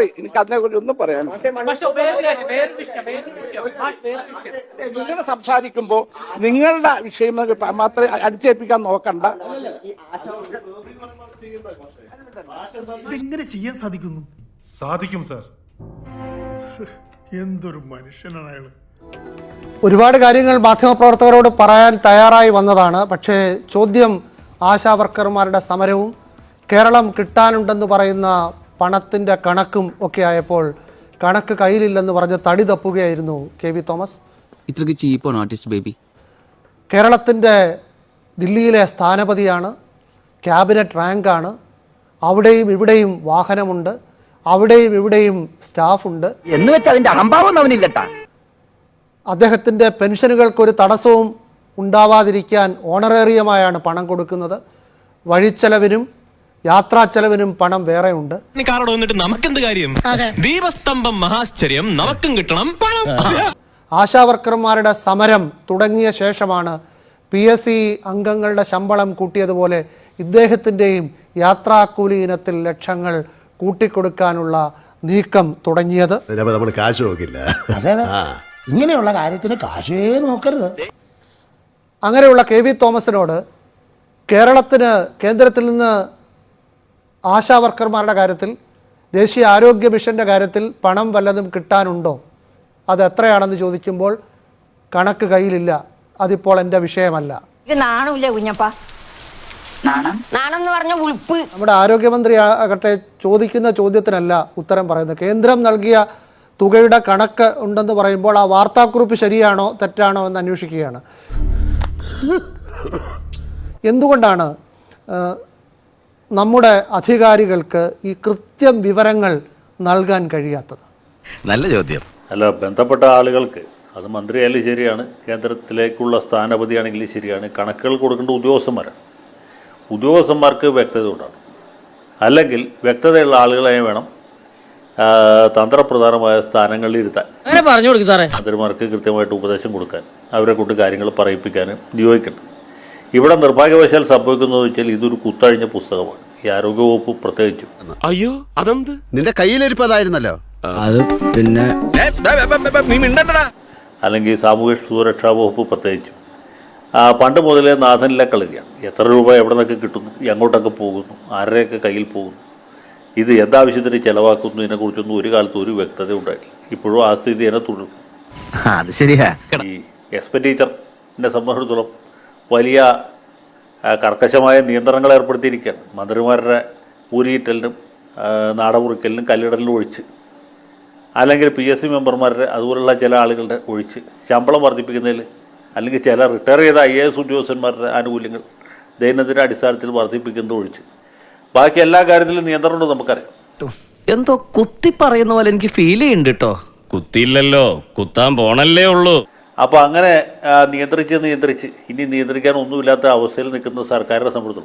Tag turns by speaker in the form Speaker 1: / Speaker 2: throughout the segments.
Speaker 1: Sorry എനിക്ക് അതിനെ കുറിച്ച് ഒന്നും പറയാൻ. നിങ്ങൾ സംസാരിക്കുമ്പോ നിങ്ങളുടെ വിഷയം മാത്രമേ അടിച്ചേൽപ്പിക്കാൻ നോക്കണ്ട.
Speaker 2: ഇതെങ്ങനെ ചെയ്യാൻ സാധിക്കുന്നു?
Speaker 3: സാധിക്കും സാർ.
Speaker 2: എന്തൊരു മനുഷ്യനാണ് അയാൾ.
Speaker 4: ഒരുപാട് കാര്യങ്ങൾ മാധ്യമപ്രവർത്തകരോട് പറയാൻ തയ്യാറായി വന്നതാണ്. പക്ഷേ ചോദ്യം ആശാ വർക്കർമാരുടെ സമരവും കേരളം കിട്ടാനുണ്ടെന്ന് പറയുന്ന പണത്തിന്റെ കണക്കും ഒക്കെ ആയപ്പോൾ കണക്ക് കയ്യിലില്ലെന്ന് പറഞ്ഞ് തടി തപ്പുകയായിരുന്നു കെ വി തോമസ്.
Speaker 5: ഇത്രയ്ക്ക് ചീപ്പാണ് ആർട്ടിസ്റ്റ് ബേബി.
Speaker 4: കേരളത്തിന്റെ ദില്ലിയിലെ സ്ഥാനപതിയാണ് ക്യാബിനറ്റ് റാങ്കാണ് അവിടെയും ഇവിടെയും വാഹനമുണ്ട് അവിടെയും ഇവിടെയും സ്റ്റാഫുണ്ട്.
Speaker 6: എന്ന് വെച്ചാൽ അതിന്റെ അഹംഭാവം അവനില്ലട്ടാ
Speaker 4: അദ്ദേഹത്തിന്റെ പെൻഷനുകൾക്കൊരു തടസ്സവും ഉണ്ടാവാതിരിക്കാൻ ഓണറേറിയമായാണ് പണം കൊടുക്കുന്നത്. വഴിച്ചെലവിനും യാത്രാ ചെലവിനും പണം വേറെ
Speaker 7: കാറോട് വന്നിട്ട് നമുക്കെന്ത് കാര്യം? ദീപസ്തംഭം മഹാശ്ചര്യം. നമുക്കും കിട്ടണം പണം.
Speaker 4: ആശാ വർക്കർമാരുടെ സമരം തുടങ്ങിയ ശേഷമാണ് പി എസ് സി അംഗങ്ങളുടെ ശമ്പളം കൂട്ടിയതുപോലെ ഇദ്ദേഹത്തിന്റെയും യാത്രാക്കൂലി ഇനത്തിൽ ലക്ഷങ്ങൾ കൂട്ടിക്കൊടുക്കാനുള്ള നീക്കം തുടങ്ങിയത്.
Speaker 8: നമ്മൾ കാശ് നോക്കില്ല.
Speaker 9: അതെ അതെ. ഇങ്ങനെയുള്ള കാര്യത്തിന് കാശേ നോക്കരുത്.
Speaker 4: അങ്ങനെയുള്ള കെ വി തോമസിനോട് കേരളത്തിന് കേന്ദ്രത്തിൽ നിന്ന് ആശാ വർക്കർമാരുടെ കാര്യത്തിൽ ദേശീയ ആരോഗ്യ മിഷന്റെ കാര്യത്തിൽ പണം വല്ലതും കിട്ടാനുണ്ടോ? അത് എത്രയാണെന്ന് ചോദിക്കുമ്പോൾ കണക്ക് കയ്യിലില്ല. അതിപ്പോൾ എന്റെ വിഷയമല്ല.
Speaker 10: ഇത് നാണമില്ല കുഞ്ഞപ്പ? നാണം? നാണം എന്ന് പറഞ്ഞ ഉളുപ്പ്.
Speaker 4: നമ്മുടെ ആരോഗ്യമന്ത്രി ആകട്ടെ ചോദിക്കുന്ന ചോദ്യത്തിനല്ല ഉത്തരം പറയുന്നത്. കേന്ദ്രം നൽകിയ തുകയുടെ കണക്ക് ഉണ്ടെന്ന് പറയുമ്പോൾ ആ വാർത്താക്കുറിപ്പ് ശരിയാണോ തെറ്റാണോ എന്ന് അന്വേഷിക്കുകയാണ്. എന്തുകൊണ്ടാണ് നമ്മുടെ അധികാരികൾക്ക് ഈ കൃത്യം വിവരങ്ങൾ നൽകാൻ കഴിയാത്തത്.
Speaker 8: നല്ല ചോദ്യം.
Speaker 11: അല്ല ബന്ധപ്പെട്ട ആളുകൾക്ക് അത് മന്ത്രിയായാലും ശരിയാണ് കേന്ദ്രത്തിലേക്കുള്ള സ്ഥാനപതിയാണെങ്കിലും ശരിയാണ് കണക്കുകൾ കൊടുക്കേണ്ട ഉദ്യോഗസ്ഥന്മാരാണ്. ഉദ്യോഗസ്ഥന്മാർക്ക് വ്യക്തത ഉണ്ടാകും അല്ലെങ്കിൽ വ്യക്തതയുള്ള ആളുകളെ വേണം തന്ത്രപ്രധാനമായ സ്ഥാനങ്ങളിൽ ഇരുത്താൻ.
Speaker 6: അങ്ങനെ പറഞ്ഞു കൊടുക്കും സാറേ.
Speaker 11: മന്ത്രിമാർക്ക് കൃത്യമായിട്ട് ഉപദേശം കൊടുക്കാൻ അവരെ കൊണ്ട് കാര്യങ്ങൾ പറയിപ്പിക്കാനും നിയോഗിക്കണം ഇവിടെ നിർഭാഗ്യവശാൽ സംഭവിക്കുന്നത് വെച്ചാൽ ഇതൊരു കുത്തഴിഞ്ഞ പുസ്തകമാണ്. ഈ ആരോഗ്യവകുപ്പ് പ്രത്യേകിച്ചും.
Speaker 7: അയ്യോ അതെന്ത്?
Speaker 8: നിന്റെ കയ്യിലിരിപ്പതായിരുന്നല്ലോ
Speaker 5: അത് പിന്നെ
Speaker 7: നീ മിണ്ടണ്ടടാ.
Speaker 11: അല്ലെങ്കിൽ സാമൂഹ്യ സുരക്ഷാ വകുപ്പ് പ്രത്യേകിച്ചും. ആ, പണ്ട് മുതലേ നാഥനിലെ കളിയാണ്. എത്ര രൂപ എവിടെ നിന്നൊക്കെ കിട്ടുന്നു എങ്ങോട്ടൊക്കെ പോകുന്നു ആരുടെയൊക്കെ കയ്യിൽ പോകുന്നു. ഇത് എന്താവശ്യത്തിന് ചെലവാക്കുന്നു ഇതിനെക്കുറിച്ചൊന്നും ഒരു കാലത്ത് ഒരു വ്യക്തത ഉണ്ടായില്ല ഇപ്പോഴും ആ സ്ഥിതി തന്നെ തുടരും.
Speaker 8: അത് ശരിയാ.
Speaker 11: ഈ എക്സ്പെൻഡിച്ചറിനെ സംബന്ധിച്ചിടത്തോളം വലിയ കർക്കശമായ നിയന്ത്രണങ്ങൾ ഏർപ്പെടുത്തിയിരിക്കുകയാണ്. മന്ത്രിമാരുടെ ഊരിയിട്ടലിനും ആ, നാടമുറിക്കലിനും കല്ലിടലിനും ഒഴിച്ച്. അല്ലെങ്കിൽ പി എസ് സി മെമ്പർമാരുടെ അതുപോലുള്ള ചില ആളുകളുടെ ഒഴിച്ച്. ശമ്പളം വർദ്ധിപ്പിക്കുന്നതിൽ അല്ലെങ്കിൽ ചില റിട്ടയർ ചെയ്ത ഐ എ എസ് ഉദ്യോഗസ്ഥന്മാരുടെ ആനുകൂല്യങ്ങൾ ദൈനംദിന അടിസ്ഥാനത്തിൽ വർദ്ധിപ്പിക്കുന്നത് ഒഴിച്ച്. ബാക്കി എല്ലാ കാര്യത്തിലും നിയന്ത്രണം നമുക്കറിയാം.
Speaker 6: എന്തോ കുത്തി പറയുന്ന പോലെ എനിക്ക് ഫീൽ ചെയ്യുന്നുണ്ട് കേട്ടോ
Speaker 7: കുത്തിയില്ലല്ലോ. കുത്താൻ പോണല്ലേ ഉള്ളൂ.
Speaker 11: അപ്പോൾ അങ്ങനെ നിയന്ത്രിച്ച് നിയന്ത്രിച്ച്. ഇനി നിയന്ത്രിക്കാൻ ഒന്നുമില്ലാത്ത അവസ്ഥയിൽ നിൽക്കുന്ന സർക്കാരിനെ സംബന്ധിച്ചു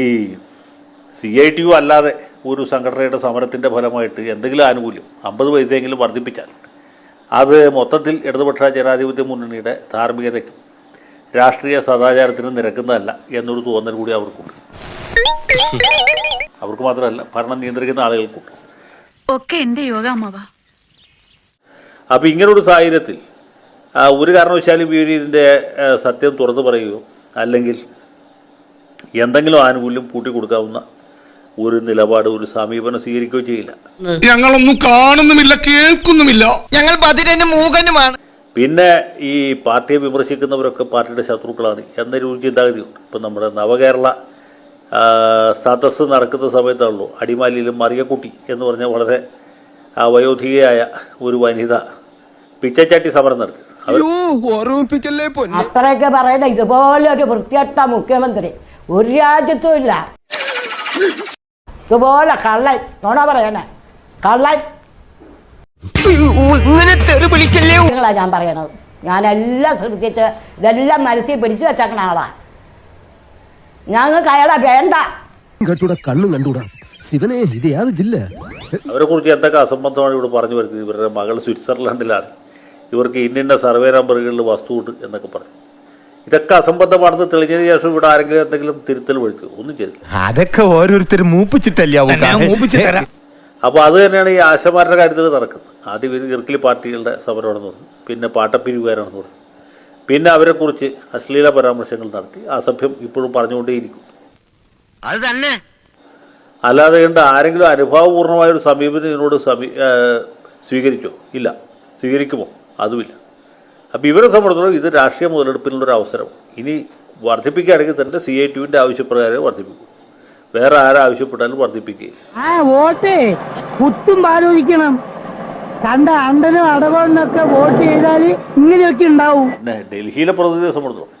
Speaker 11: ഈ സി ഐ ടി യു അല്ലാതെ ഒരു സംഘടനയുടെ സമരത്തിന്റെ ഫലമായിട്ട് എന്തെങ്കിലും ആനുകൂല്യം അമ്പത് പൈസയെങ്കിലും വർദ്ധിപ്പിച്ചാൽ അത് മൊത്തത്തിൽ ഇടതുപക്ഷ ജനാധിപത്യ മുന്നണിയുടെ ധാർമ്മികതയ്ക്കും രാഷ്ട്രീയ സദാചാരത്തിനും നിരക്കുന്നതല്ല എന്നൊരു തോന്നൽ കൂടി അവർക്കുണ്ട്. അവർക്ക് മാത്രമല്ല ഭരണം നിയന്ത്രിക്കുന്ന ആളുകൾക്കുണ്ട്
Speaker 10: ഒക്കെ എന്റെ യോഗ അമ്മവാ.
Speaker 11: അപ്പോൾ ഇങ്ങനൊരു സാഹചര്യത്തിൽ ഒരു കാരണവശാലും ഈ ഇതിന്റെ സത്യം തുറന്നു പറയുകയോ അല്ലെങ്കിൽ എന്തെങ്കിലും ആനുകൂല്യം കൂട്ടിക്കൊടുക്കാവുന്ന ഒരു നിലപാട് ഒരു സമീപനം സ്വീകരിക്കുകയോ ചെയ്യില്ല.
Speaker 2: ഞങ്ങളൊന്നും കാണുന്നുമില്ല കേൾക്കുന്നുമില്ല.
Speaker 6: ഞങ്ങൾ ബദിരനും മൂകനുമാണ്.
Speaker 11: പിന്നെ ഈ പാർട്ടിയെ വിമർശിക്കുന്നവരൊക്കെ പാർട്ടിയുടെ ശത്രുക്കളാണ് എന്നൊരു ചിന്താഗതിയുണ്ട്. ഇപ്പം നമ്മുടെ നവകേരള സദസ് സദസ്സ് നടക്കുന്ന സമയത്താണല്ലോ അടിമാലിയിലും മറിയക്കുട്ടി എന്ന് പറഞ്ഞ വളരെ വയോധികയായ ഒരു വനിത പിച്ചച്ചാട്ടി സമരം നടത്തി.
Speaker 10: അത്രയൊക്കെ പറയണ ഇതുപോലെ ഒരു വൃത്തിയട്ട മുഖ്യമന്ത്രി ഒരു രാജ്യത്തും ഇല്ല. ഇതുപോലെ കള്ളൻ നോണ പറയണേ കള്ളൻ. നിങ്ങളാ ഞാൻ പറയണത്. ഞാനെല്ലാം ശ്രദ്ധിച്ച് ഇതെല്ലാം മനസ്സിൽ പിടിച്ചു വെച്ചേക്കണ ആളാ. ഞങ്ങൾക്ക് അയാളെ വേണ്ട.
Speaker 5: കണ്ടൂടാ കണ്ണും കണ്ടൂടാ. ശിവനെ ഇത് യാതൊരു ജില്ല?
Speaker 11: അവരെക്കുറിച്ച് എന്തൊക്കെ അസംബന്ധമാണ് ഇവിടെ പറഞ്ഞു വരുന്നത്? ഇവരുടെ മകൾ സ്വിറ്റ്സർലൻഡിലാണ്. ഇവർക്ക് ഇന്നിന്ന സർവേ നമ്പറുകളിൽ വസ്തുവുണ്ട് എന്നൊക്കെ പറഞ്ഞു. ഇതൊക്കെ അസംബന്ധമാണെന്ന് തെളിഞ്ഞതിന് ശേഷം ഇവിടെ ആരെങ്കിലും എന്തെങ്കിലും തിരുത്തൽ വഴിക്കും ഒന്നും ചെയ്തില്ല.
Speaker 8: അതൊക്കെ ഓരോരുത്തരും മൂപ്പിച്ചിട്ടല്ലേ
Speaker 11: അപ്പോൾ അത് തന്നെയാണ് ഈ ആശമാരുടെ കാര്യത്തിൽ നടക്കുന്നത്. ആദ്യം ഇവർ ഇർക്കിലി പാർട്ടികളുടെ സമരമാണെന്ന് പറഞ്ഞു. പിന്നെ പാട്ടപ്പിരിവുകാരാണെന്ന് പറഞ്ഞു. പിന്നെ അവരെക്കുറിച്ച് അശ്ലീല പരാമർശങ്ങൾ നടത്തി. അസഭ്യം ഇപ്പോഴും പറഞ്ഞുകൊണ്ടേയിരിക്കും.
Speaker 6: അത് തന്നെ.
Speaker 11: അല്ലാതെ കണ്ട് ആരെങ്കിലും അനുഭാവപൂർണമായ ഒരു സമീപനം ഇതിനോട് സമീ സ്വീകരിച്ചോ? ഇല്ല. സ്വീകരിക്കുമോ? അതുമില്ല. അപ്പോൾ ഇവരെ സംബന്ധിച്ചിടത്തോളം ഇത് രാഷ്ട്രീയ മുതലെടുപ്പിനുള്ള ഒരു അവസരം. ഇനി വർദ്ധിപ്പിക്കുകയാണെങ്കിൽ തന്നെ സി ഐ ടിവിന്റെ ആവശ്യപ്രകാരം വർദ്ധിപ്പിക്കും. വേറെ ആരാവശ്യപ്പെട്ടാലും വർദ്ധിപ്പിക്കുകയും
Speaker 10: കണ്ട അണ്ടനും അടവണ്ണൊക്കെ വോട്ട് ചെയ്താൽ ഇങ്ങനെയൊക്കെ ഉണ്ടാവും.
Speaker 11: പിന്നെ ഡൽഹിയിലെ പ്രതിനിധിയെ സംബന്ധിച്ചോളം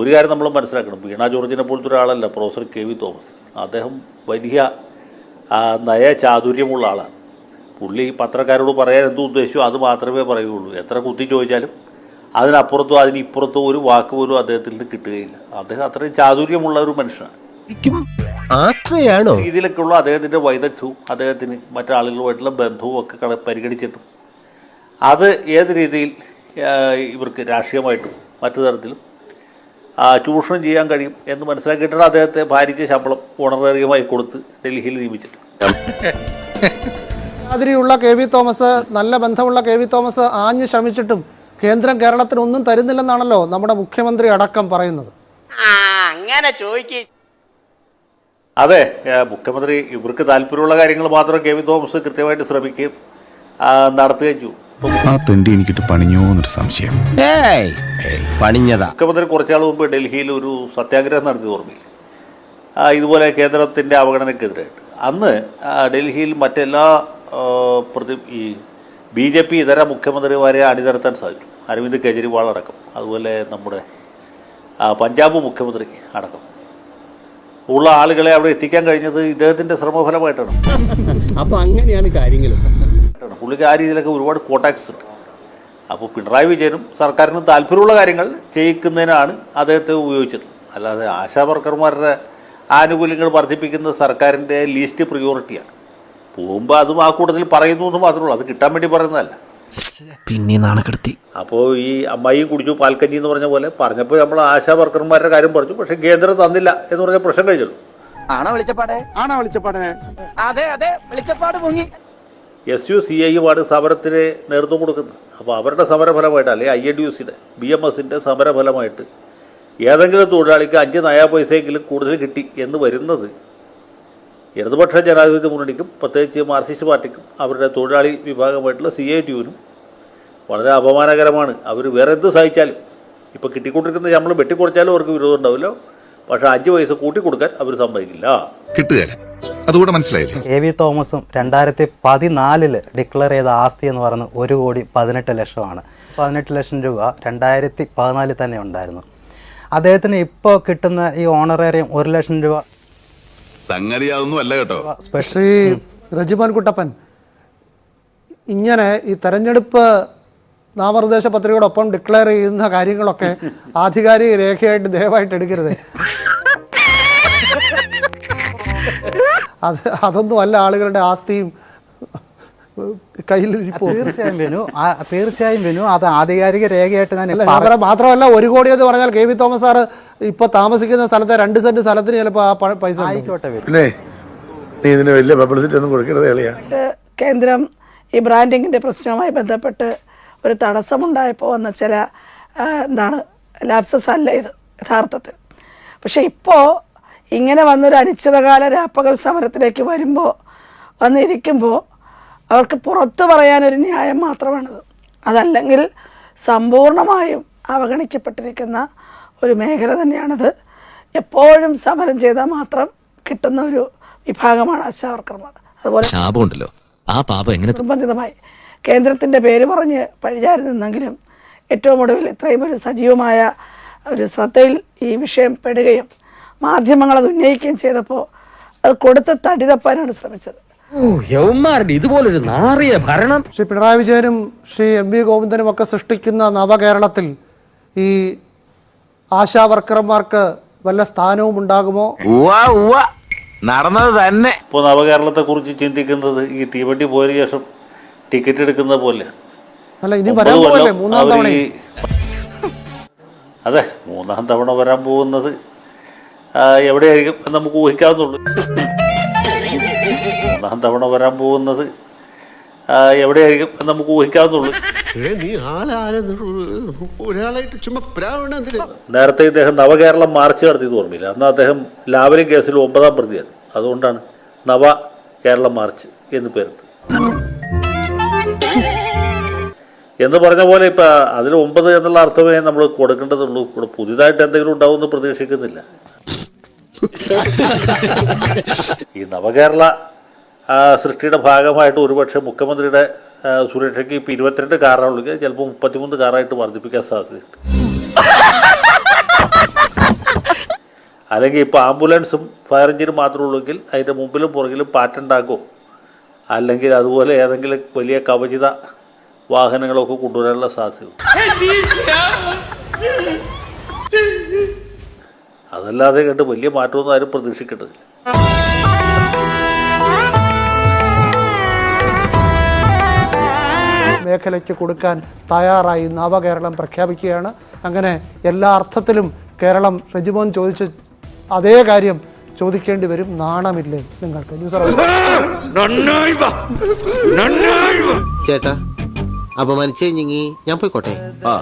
Speaker 11: ഒരു കാര്യം നമ്മൾ മനസ്സിലാക്കണം. വീണ ജോർജിനെ പോലത്തെ ഒരാളല്ല പ്രൊഫസർ കെ വി തോമസ്. അദ്ദേഹം വലിയ നയ ചാതുര്യമുള്ള ആളാണ്. പുള്ളി പത്രക്കാരോട് പറയാൻ എന്തോ ഉദ്ദേശിച്ചു അത് മാത്രമേ പറയുകയുള്ളൂ. എത്ര കുത്തി ചോദിച്ചാലും അതിനപ്പുറത്തോ അതിനിപ്പുറത്തോ ഒരു വാക്ക് പോലും അദ്ദേഹത്തിൽ നിന്ന് കിട്ടുകയില്ല. അദ്ദേഹം അത്രയും ചാതുര്യമുള്ള ഒരു മനുഷ്യനാണ്. രീതിയിലൊക്കെയുള്ള അദ്ദേഹത്തിന്റെ വൈദഗ്ധ്യവും അദ്ദേഹത്തിന് മറ്റാളുകളുമായിട്ടുള്ള ബന്ധവും ഒക്കെ കള പരിഗണിച്ചിട്ടും. അത് ഏത് രീതിയിൽ ഇവർക്ക് രാഷ്ട്രീയമായിട്ടും മറ്റു തരത്തിലും ചൂഷണം ചെയ്യാൻ കഴിയും എന്ന് മനസ്സിലാക്കിയിട്ടാണ് അദ്ദേഹത്തെ ഭാര്യയ്ക്ക് ശമ്പളം ഓണറേറിയമായി കൊടുത്ത് ഡൽഹിയിൽ നിയമിച്ചിട്ട്
Speaker 4: മാതിരിയുള്ള കെ വി തോമസ് നല്ല ബന്ധമുള്ള കെ വി തോമസ് ആഞ്ഞു ശ്രമിച്ചിട്ടും കേന്ദ്രം കേരളത്തിന് ഒന്നും തരുന്നില്ലെന്നാണല്ലോ നമ്മുടെ മുഖ്യമന്ത്രി അടക്കം പറയുന്നത്.
Speaker 6: അങ്ങനെ ചോദിക്കേ.
Speaker 11: അതെ മുഖ്യമന്ത്രി ഇവർക്ക് താല്പര്യമുള്ള കാര്യങ്ങൾ മാത്രം കെ വി തോമസ് കൃത്യമായിട്ട് ശ്രമിക്കുകയും നടത്തുകയും ചെയ്യും
Speaker 2: ആ തെണ്ടി എനിക്കിട്ട് പണിഞ്ഞോ എന്നൊരു സംശയം
Speaker 8: പണിഞ്ഞതാ.
Speaker 11: മുഖ്യമന്ത്രി കുറച്ചാൾ മുമ്പ് ഡൽഹിയിൽ ഒരു സത്യാഗ്രഹം നടത്തി ഓർമ്മയില്ല? ആ, ഇതുപോലെ കേന്ദ്രത്തിന്റെ അവഗണനയ്ക്കെതിരായിട്ട്. അന്ന് ആ, ഡൽഹിയിൽ മറ്റെല്ലാ പ്രതി ഈ ബി ജെ പി ഇതര മുഖ്യമന്ത്രിമാരെ അണിനിരത്താൻ സാധിച്ചു അരവിന്ദ് കെജ്രിവാൾ അടക്കം. അതുപോലെ നമ്മുടെ പഞ്ചാബ് മുഖ്യമന്ത്രി അടക്കം. ഉള്ള ആളുകളെ അവിടെ എത്തിക്കാൻ കഴിഞ്ഞത് ഇദ്ദേഹത്തിന്റെ ശ്രമഫലമായിട്ടാണ്.
Speaker 8: അപ്പോൾ അങ്ങനെയാണ് കാര്യങ്ങൾ.
Speaker 11: പുള്ളിക്ക് ആ രീതിയിലൊക്കെ ഒരുപാട് കോട്ടാക്സ് ഉണ്ട്. അപ്പോൾ പിണറായി വിജയനും സർക്കാരിനും താല്പര്യമുള്ള കാര്യങ്ങൾ ചെയ്യിക്കുന്നതിനാണ് അദ്ദേഹത്തെ ഉപയോഗിച്ചത്. അല്ലാതെ ആശാ വർക്കർമാരുടെ ആനുകൂല്യങ്ങൾ വർദ്ധിപ്പിക്കുന്നത് സർക്കാരിന്റെ ലീസ്റ്റ് പ്രിയോറിറ്റിയാണ്. പോകുമ്പോൾ അതും ആ കൂട്ടത്തിൽ പറയുന്നു എന്ന് മാത്രമേ ഉള്ളൂ. അത് കിട്ടാൻ വേണ്ടി പറയുന്നതല്ല.
Speaker 6: പിന്നെ നാണക്കെടുത്തി.
Speaker 11: അപ്പോൾ ഈ അമ്മായിയും കുടിച്ചു പാൽക്കഞ്ഞി എന്ന് പറഞ്ഞ പോലെ പറഞ്ഞപ്പോൾ നമ്മൾ ആശാ വർക്കർമാരുടെ കാര്യം പറഞ്ഞു. പക്ഷേ കേന്ദ്രം തന്നില്ല എന്ന് പറഞ്ഞ പ്രശ്നം കഴിച്ചല്ലോ
Speaker 6: ആണോ വിളിച്ചപ്പാടെ?
Speaker 1: ആണോ വിളിച്ചപ്പാടേ?
Speaker 6: അതെ അതെ വിളിച്ചപ്പാട് മുങ്ങി
Speaker 11: എസ് യു സി ഐയുമാണ് സമരത്തിന് നേതൃത്വം കൊടുക്കുന്നത്. അപ്പോൾ അവരുടെ സമരഫലമായിട്ട് അല്ലെങ്കിൽ ഐ എൻ ഡി യു സിയുടെ ബി എം എസിന്റെ സമരഫലമായിട്ട് ഏതെങ്കിലും തൊഴിലാളിക്ക് അഞ്ച് നയാ പൈസയെങ്കിലും കൂടുതൽ കിട്ടി എന്ന് വരുന്നത് ഇടതുപക്ഷ ജനാധിപത്യ മുന്നണിക്കും പ്രത്യേകിച്ച് മാർക്സിസ്റ്റ് പാർട്ടിക്കും അവരുടെ തൊഴിലാളി വിഭാഗമായിട്ടുള്ള സി ഐ ടിയുവിനും വളരെ അപമാനകരമാണ്. അവർ വേറെ എന്ത് സഹിച്ചാലും ഇപ്പോൾ കിട്ടിക്കൊണ്ടിരിക്കുന്ന ശമ്പളം വെട്ടിക്കുറച്ചാലും അവർക്ക് വിരോധം ഉണ്ടാവില്ല. പക്ഷെ അഞ്ച് പൈസ കൂട്ടിക്കൊടുക്കാൻ അവർ സമ്മതിക്കില്ല.
Speaker 2: കിട്ടുകയല്ല. അതുകൂടെ മനസ്സിലായില്ലേ?
Speaker 12: എ വി തോമസും രണ്ടായിരത്തി പതിനാലിൽ ഡിക്ലെയർ ചെയ്ത ആസ്തി എന്ന് പറയുന്നത് ഒരു കോടി പതിനെട്ട് ലക്ഷമാണ്. പതിനെട്ട് ലക്ഷം രൂപ രണ്ടായിരത്തി പതിനാലിൽ തന്നെ ഉണ്ടായിരുന്നു. അദ്ദേഹത്തിന് ഇപ്പോൾ കിട്ടുന്ന ഈ ഓണറേറിയം ഒരു ലക്ഷം രൂപ
Speaker 2: സംഗതി അതൊന്നും അല്ല കേട്ടോ
Speaker 12: സ്പെഷ്യലി
Speaker 4: ശ്രീ റജിമാൻ കുട്ടപ്പൻ. ഇങ്ങനെ ഈ തെരഞ്ഞെടുപ്പ് നാമനിർദ്ദേശ പത്രികയോടൊപ്പം ഡിക്ലെയർ ചെയ്യുന്ന കാര്യങ്ങളൊക്കെ ആധികാരിക രേഖയായിട്ട് ദയവായിട്ട് എടുക്കരുത്. അത് അതൊന്നും അല്ല ആളുകളുടെ ആസ്തിയും കയ്യിലിരിപ്പോ
Speaker 12: തീർച്ചയായും വിനു. ആ, തീർച്ചയായും വിനു. അത് ആധികാരിക രേഖയായിട്ട് ഞാൻ
Speaker 4: മാത്രമല്ല ഒരു കോടി എന്ന് പറഞ്ഞാൽ കെ വി തോമസ് സാറ് ഇപ്പൊ താമസിക്കുന്ന സ്ഥലത്തെ രണ്ട് സെന്റ് സ്ഥലത്തിന് ചിലപ്പോൾ ആ പൈസ.
Speaker 12: ആയിക്കോട്ടെ
Speaker 2: നീ ഇതിന് വലിയ പബ്ലിസിറ്റി ഒന്നും കൊടുക്കരുത് എളിയാ
Speaker 10: കേന്ദ്രം ഈ ബ്രാൻഡിങ്ങിന്റെ പ്രശ്നവുമായി ബന്ധപ്പെട്ട് ഒരു തടസ്സമുണ്ടായപ്പോൾ വന്ന ചില എന്താണ് ലാപ്സസ് അല്ല ഇത് യഥാർത്ഥത്തിൽ. പക്ഷെ ഇപ്പോ ഇങ്ങനെ വന്നൊരു അനിശ്ചിതകാല രാപ്പകൽ സമരത്തിലേക്ക് വരുമ്പോ വന്നിരിക്കുമ്പോൾ അവർക്ക് പുറത്തു പറയാനൊരു ന്യായം മാത്രമാണിത്. അതല്ലെങ്കിൽ സമ്പൂർണമായും അവഗണിക്കപ്പെട്ടിരിക്കുന്ന ഒരു മേഖല തന്നെയാണത്. എപ്പോഴും സമരം ചെയ്താൽ മാത്രം കിട്ടുന്ന ഒരു വിഭാഗമാണ് ആശാവർക്കർമാർ അതുപോലെ
Speaker 5: ശാപമുണ്ടല്ലോ. ആ പാപം എങ്ങനെ
Speaker 10: നിർബന്ധിതമായി കേന്ദ്രത്തിന്റെ പേര് പറഞ്ഞ് പഴിചാരി നിന്നെങ്കിലും ഏറ്റവും ഒടുവിൽ ഇത്രയും ഒരു സജീവമായ ഒരു ശ്രദ്ധയിൽ ഈ വിഷയം പെടുകയും മാധ്യമങ്ങൾ അത് ഉന്നയിക്കുകയും ചെയ്തപ്പോൾ അത് കൊടുത്ത് തടി തപ്പാനാണ് ശ്രമിച്ചത്.
Speaker 5: യവന്മാരുടെ ഇതുപോലൊരു നാറിയ ഭരണം.
Speaker 4: ശ്രീ പിണറായി വിജയനും ശ്രീ എം വി ഗോവിന്ദനും ഒക്കെ സൃഷ്ടിക്കുന്ന നവകേരളത്തിൽ ഈ ആശാ വർക്കർമാർക്ക് വല്ല സ്ഥാനവും ഉണ്ടാകുമോ?
Speaker 6: നടന്നത് തന്നെ.
Speaker 11: നവകേരളത്തെ കുറിച്ച് ചിന്തിക്കുന്നത് ഈ തീവണ്ടി പോയ ശേഷം ടിക്കറ്റ് എടുക്കുന്ന പോലെ.
Speaker 4: അല്ല ഇനി വരാൻ പോകല്ലേ മൂന്നാം തവണ
Speaker 11: അതെ മൂന്നാം തവണ വരാൻ പോകുന്നത് എവിടെയായിരിക്കും നമുക്ക് ഊഹിക്കാവുന്നുള്ളൂ മൂന്നാം തവണ വരാൻ പോകുന്നത്. എവിടെയായിരിക്കും നമുക്ക് ഊഹിക്കാവുന്നുള്ളൂ. നേരത്തെ ഇദ്ദേഹം നവകേരളം മാർച്ച് നടത്തിയത് ഓർമ്മയില്ല. അന്ന് അദ്ദേഹം ലാവലിംഗ് കേസിൽ ഒമ്പതാം പ്രതിയായിരുന്നു. അതുകൊണ്ടാണ് നവ കേരളം മാർച്ച് എന്ന് പേര് എന്ന് പറഞ്ഞ പോലെ ഇപ്പം അതിൽ ഒമ്പത് എന്നുള്ള അർത്ഥമേ നമ്മൾ കൊടുക്കേണ്ടതുള്ളൂ. ഇവിടെ പുതിയതായിട്ട് എന്തെങ്കിലും ഉണ്ടാവുമെന്ന് പ്രതീക്ഷിക്കുന്നില്ല. ഈ നവകേരള ആ, സൃഷ്ടിയുടെ ഭാഗമായിട്ട് ഒരുപക്ഷെ മുഖ്യമന്ത്രിയുടെ സുരക്ഷയ്ക്ക് ഇപ്പം ഇരുപത്തിരണ്ട് കാറാണെങ്കിൽ ചിലപ്പോൾ മുപ്പത്തിമൂന്ന് കാറായിട്ട് വർദ്ധിപ്പിക്കാൻ സാധ്യതയുണ്ട്. അല്ലെങ്കിൽ ഇപ്പോൾ ആംബുലൻസും ഫയർ എഞ്ചിനും മാത്രമേ ഉള്ളൂങ്കിൽ അതിന്റെ മുമ്പിലും പുറകിലും പാറ്റുണ്ടാക്കോ? അല്ലെങ്കിൽ അതുപോലെ ഏതെങ്കിലും വലിയ കവചിത വാഹനങ്ങളൊക്കെ കൊണ്ടുവരാനുള്ള സാധ്യത അതല്ലാതെ കണ്ട് വലിയ മാറ്റമൊന്നും ആരും പ്രതീക്ഷിക്കേണ്ടതില്ല.
Speaker 4: മേഖലയ്ക്ക് കൊടുക്കാൻ തയ്യാറായി നവകേരളം പ്രഖ്യാപിക്കുകയാണ്. അങ്ങനെ എല്ലാ അർത്ഥത്തിലും കേരളം റെജിമോൻ ചോദിച്ച അതേ കാര്യം ചോദിക്കേണ്ടി വരും. നാണമില്ലേ നിങ്ങൾക്ക്?
Speaker 8: ചേട്ടാ അപമാനിച്ചേ ഞാൻ പോയിക്കോട്ടെ? ആ.